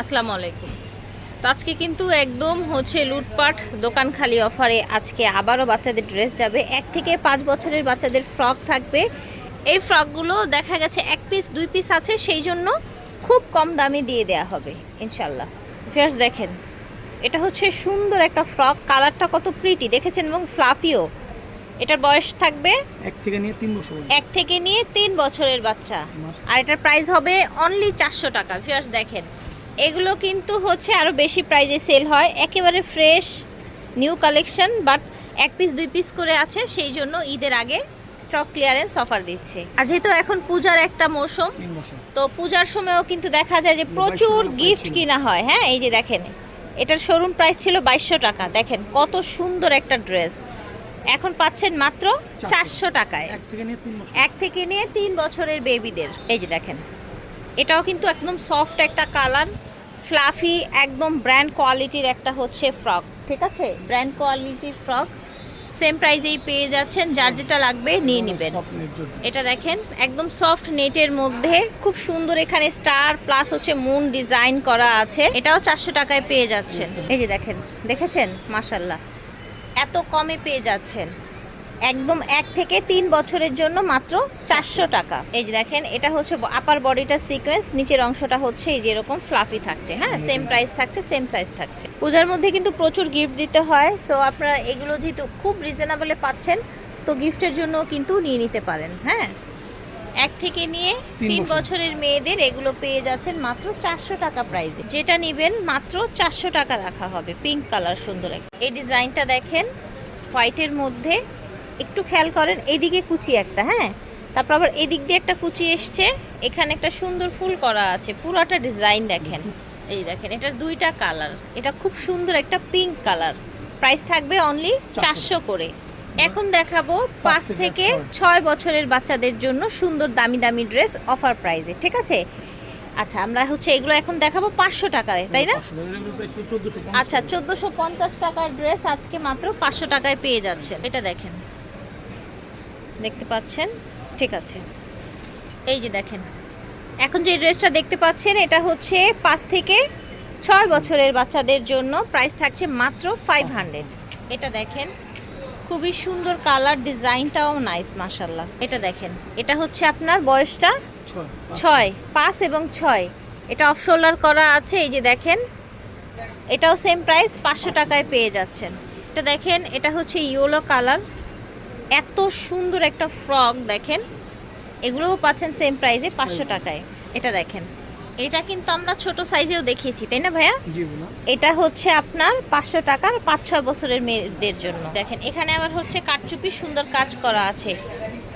আসসালামু আলাইকুম। তো আজকে কিন্তু একদম হচ্ছে লুটপাট দোকান খালি অফারে আজকে আবারও বাচ্চাদের ড্রেস যাবে। এক থেকে পাঁচ বছরের বাচ্চাদের ফ্রক থাকবে। এই ফ্রকগুলো দেখা গেছে এক পিস দুই পিস আছে সেই জন্য খুব কম দামে দিয়ে দেয়া হবে ইনশাল্লাহ ফিয়ার্স দেখেন এটা হচ্ছে সুন্দর একটা ফ্রক কালারটা কত প্রিটি দেখেছেন? এবং ফ্লাফিও এটার বয়স থাকবে এক থেকে নিয়ে তিন বছর এক থেকে নিয়ে তিন বছরের বাচ্চা। আর এটার প্রাইস হবে অনলি চারশো টাকা। ফিয়ার্স দেখেন এগুলো কিন্তু হচ্ছে আরও বেশি প্রাইজে সেল হয়। একেবারে ফ্রেশ নিউ কালেকশন বাট এক পিস দুই পিস করে আছে সেই জন্য ঈদের আগে স্টক ক্লিয়ারেন্স অফার দিচ্ছে। আর যেহেতু এখন পূজার একটা মৌসুম তো পূজার সময়ও কিন্তু দেখা যায় যে প্রচুর গিফট কিনা হয়। হ্যাঁ এই যে দেখেন এটার শোরুম প্রাইস ছিল বাইশশো টাকা। দেখেন কত সুন্দর একটা ড্রেস এখন পাচ্ছেন মাত্র চারশো। টাকায়। এক থেকে নিয়ে তিন এক থেকে নিয়ে তিন বছরের বেবিদের এই যে দেখেন এটাও কিন্তু একদম সফট একটা কালার ফ্লাফি একদম ব্র্যান্ড কোয়ালিটির একটা হচ্ছে ফ্রক ঠিক আছে? ব্র্যান্ড কোয়ালিটির ফ্রক সেম প্রাইজেই পেয়ে যাচ্ছেন যার যেটা লাগবে নিয়ে নেবেন। এটা দেখেন একদম সফট নেটের মধ্যে খুব সুন্দর এখানে স্টার প্লাস হচ্ছে মুন ডিজাইন করা আছে। এটাও চারশো টাকায় পেয়ে যাচ্ছেন। এই যে দেখেন দেখেছেন? মাসাল্লাহ এত কমে পেয়ে যাচ্ছেন। একদম এক থেকে তিন বছরের জন্য মাত্র চারশো টাকা। এই যে দেখেন এটা হচ্ছে আপার বডিটা সিকোয়েন্স নিচের অংশটা হচ্ছে এই যে এরকম ফ্লাফি থাকছে হ্যাঁ? সেম প্রাইস থাকছে সেম সাইজ থাকছে। পূজার মধ্যে কিন্তু প্রচুর গিফট দিতে হয় সো আপনারা এগুলো যেহেতু খুব রিজনেবলে পাচ্ছেন তো গিফটের জন্য কিন্তু নিয়ে নিতে পারেন হ্যাঁ? এক থেকে নিয়ে তিন বছরের মেয়েদের এগুলো পেয়ে যাচ্ছেন মাত্র চারশো টাকা প্রাইজে যেটা নেবেন মাত্র চারশো টাকা রাখা হবে পিঙ্ক কালার সুন্দর একটা এই ডিজাইনটা দেখেন হোয়াইটের মধ্যে একটু খেয়াল করেন এদিকে কুচি একটা হ্যাঁ? তারপর আবার এদিক দিয়ে একটা কুচি এসছে এখানে একটা সুন্দর ফুল করা আছে পুরোটা ডিজাইন দেখেন। এই দেখেন এটার দুইটা কালার এটা খুব সুন্দর একটা পিঙ্ক কালার। প্রাইস থাকবে অনলি চারশো। করে। এখন দেখাবো পাঁচ থেকে ছয়। বছরের বাচ্চাদের জন্য সুন্দর দামি দামি ড্রেস অফার প্রাইজে ঠিক আছে? আচ্ছা আমরা হচ্ছে এগুলো এখন দেখাবো পাঁচশো টাকায় তাই না? আচ্ছা চোদ্দোশো পঞ্চাশ টাকার ড্রেস আজকে মাত্র পাঁচশো টাকায় পেয়ে যাচ্ছে এটা দেখেন দেখতে পাচ্ছেন? ঠিক আছে। এই যে দেখেন। এখন যে ড্রেসটা দেখতে পাচ্ছেন এটা হচ্ছে পাঁচ থেকে ছয় বছরের বাচ্চাদের জন্য প্রাইস থাকছে মাত্র ফাইভ হান্ড্রেড এটা দেখেন খুবই সুন্দর কালার ডিজাইনটাও নাইস মাসাল্লাহ এটা দেখেন এটা হচ্ছে আপনার বয়সটা ছয় পাঁচ। এবং ছয়। এটা অফ শোল্ডার করা আছে এই যে দেখেন। এটাও সেম প্রাইস পাঁচশো টাকায় পেয়ে যাচ্ছেন। এটা দেখেন এটা হচ্ছে ইয়েলো কালার। এত সুন্দর একটা ফ্রক দেখেন। এগুলোও পাচ্ছেন সেম প্রাইসে পাঁচশো টাকায়। এটা দেখেন। এটা কিন্তু আমরা ছোট সাইজেও দেখিয়েছি তাই না ভাইয়া? এটা হচ্ছে আপনার পাঁচশো টাকার পাঁচ ছয় বছরের মেয়েদের জন্য। দেখেন এখানে আবার হচ্ছে কাটচুপি সুন্দর কাজ করা আছে।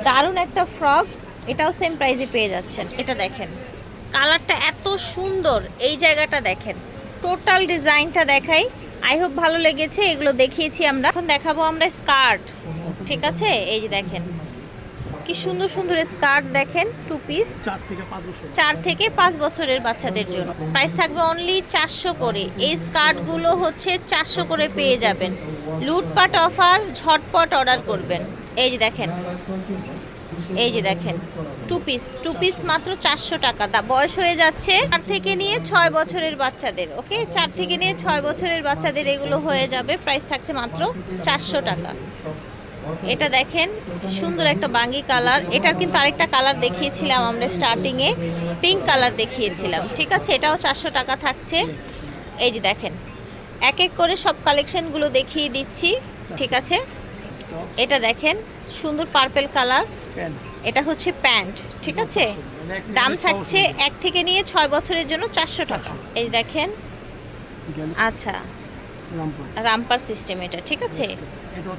দারুণ একটা ফ্রক এটাও সেম প্রাইসে পেয়ে যাচ্ছেন। এটা দেখেন কালারটা এত সুন্দর এই জায়গাটা দেখেন। টোটাল ডিজাইনটা দেখাই। আই হোপ ভালো লেগেছে এগুলো দেখিয়েছি আমরা। এখন দেখাবো আমরা স্কার্ট ঠিক আছে? এই যে দেখেন। কি সুন্দর সুন্দর স্কার্ট দেখেন টু পিস চার থেকে পাঁচ বছরের। বাচ্চাদের জন্য। প্রাইস থাকবে অনলি চারশো করে। এই স্কার্টগুলো হচ্ছে চারশো করে পেয়ে যাবেন। লুটপাট অফার ঝটপট অর্ডার করবেন। এই যে দেখেন। এই যে দেখেন। টু পিস টু পিস মাত্র চারশো টাকা। তা বয়স হয়ে যাচ্ছে চার থেকে নিয়ে ছয় বছরের বাচ্চাদের ওকে চার থেকে নিয়ে ছয় বছরের বাচ্চাদের এগুলো হয়ে যাবে। প্রাইস থাকছে মাত্র চারশো টাকা। এটা দেখেন সুন্দর একটা বাঙ্গি কালার। এটার কিন্তু আরেকটা কালার দেখিয়েছিলাম আমরা স্টার্টিংয়ে পিঙ্ক কালার দেখিয়েছিলাম ঠিক আছে? এটাও চারশো টাকা থাকছে। এই যে দেখেন এক এক করে সব কালেকশনগুলো দেখিয়ে দিচ্ছি ঠিক আছে? এটা দেখেন সুন্দর পার্পেল কালার। এটা হচ্ছে প্যান্ট ঠিক আছে? দাম থাকছে এক থেকে নিয়ে ছয় বছরের জন্য চারশো টাকা। এই দেখেন। আচ্ছা। রামপুর। সিস্টেম এটা ঠিক আছে?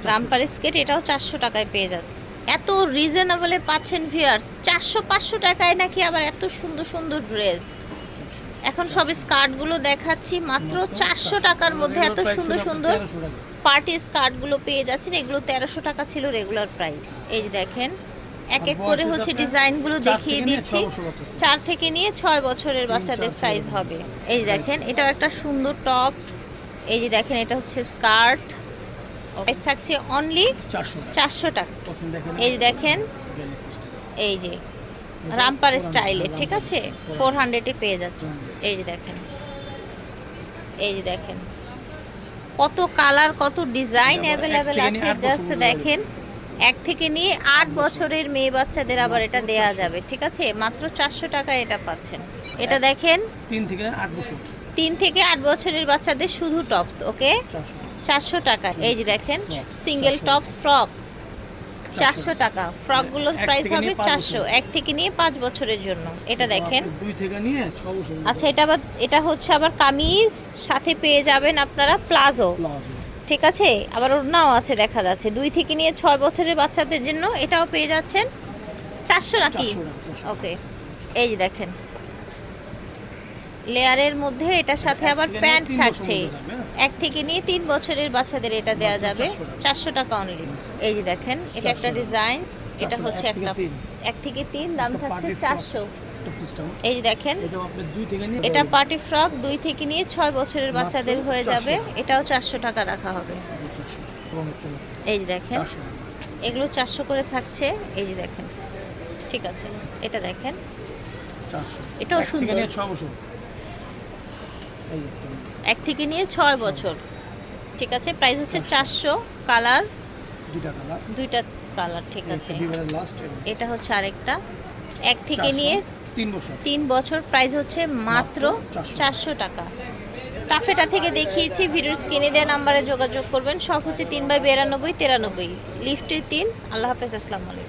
রামপার স্কেট এটাও চারশো টাকায় পেয়ে যাচ্ছে। এত রিজনেবলে পাচ্ছেন ভিউয়ার্স চারশো পাঁচশো টাকায় নাকি আবার এত সুন্দর সুন্দর ড্রেস এখন সব স্কার্টগুলো দেখাচ্ছি মাত্র চারশো টাকার মধ্যে এত সুন্দর সুন্দর পার্টি স্কার্টগুলো পেয়ে যাচ্ছেন এগুলো তেরোশো টাকা ছিল রেগুলার প্রাইস এই যে দেখেন এক এক করে হচ্ছে ডিজাইনগুলো দেখিয়ে দিচ্ছি। চার থেকে নিয়ে ছয় বছরের বাচ্চাদের সাইজ হবে। এই দেখেন এটাও একটা সুন্দর টপস এই যে দেখেন এটা হচ্ছে স্কার্ট। প্রাইস থাকছে অনলি চারশো টাকা। এই যে দেখেন এই যে রামপার স্টাইলে ঠিক আছে? ফোর হান্ড্রেডে পেয়ে যাচ্ছে। এই যে দেখেন এই যে দেখেন। কত কালার কত ডিজাইন অ্যাভেলেবেল আছে জাস্ট দেখেন। এক থেকে নিয়ে আট বছরের মেয়ে বাচ্চাদের আবার এটা দেয়া যাবে ঠিক আছে? মাত্র চারশো টাকায় এটা পাচ্ছেন। এটা দেখেন। তিন থেকে আট বছর। তিন থেকে আট বছরের বাচ্চাদের শুধু টপস ওকে? চারশো টাকা। এই যে দেখেন সিঙ্গেল টপস ফ্রক। চারশো টাকা। ফ্রকগুলোর প্রাইস হবে চারশো। এক থেকে নিয়ে পাঁচ বছরের জন্য। এটা দেখেন। আচ্ছা এটা আবার এটা হচ্ছে আবার কামিজ সাথে পেয়ে যাবেন আপনারা প্লাজো। ঠিক আছে? আবার ওড়নাও আছে দেখা যাচ্ছে। দুই থেকে নিয়ে ছয় বছরের বাচ্চাদের জন্য এটাও পেয়ে যাচ্ছেন চারশো নাকি। ওকে। এই দেখেন লেয়ারের মধ্যে এটার সাথে আবার প্যান্ট থাকছে। হ্যাঁ? এক থেকে নিয়ে তিন বছরের বাচ্চাদের এটা দেওয়া যাবে। চারশো টাকা। অনলি এই যে দেখেন এটা একটা ডিজাইন এটা হচ্ছে একটা এক থেকে তিন দাম থাকছে চারশো। এই যে দেখেন এটা পার্টি ফ্রক দুই থেকে নিয়ে ছয় বছরের বাচ্চাদের হয়ে যাবে। এটাও চারশো টাকা রাখা হবে। এই যে দেখেন এগুলো চারশো করে থাকছে। এই যে দেখেন ঠিক আছে এটা দেখেন। এটাও সুন্দর। নিয়ে ছ বছর। এই যে একটা এক থেকে নিয়ে ছয় বছর। ঠিক আছে প্রাইস হচ্ছে চারশো কালার। দুইটা কালার। দুইটা কালার ঠিক আছে। এটা হচ্ছে আরেকটা। এক থেকে নিয়ে তিন বছর। তিন বছর প্রাইস হচ্ছে মাত্র মাত্র 400 চারশো টাকা। টাফেটা থেকে দেখিয়েছি ভিডিওর স্ক্রিনে দেওয়া নাম্বারে যোগাযোগ করবেন। সব হচ্ছে তিন বাই বিরানব্বই তিরানব্বই। লিফটের তিন। আল্লাহ হাফেজ আসসালামু আলাইকুম।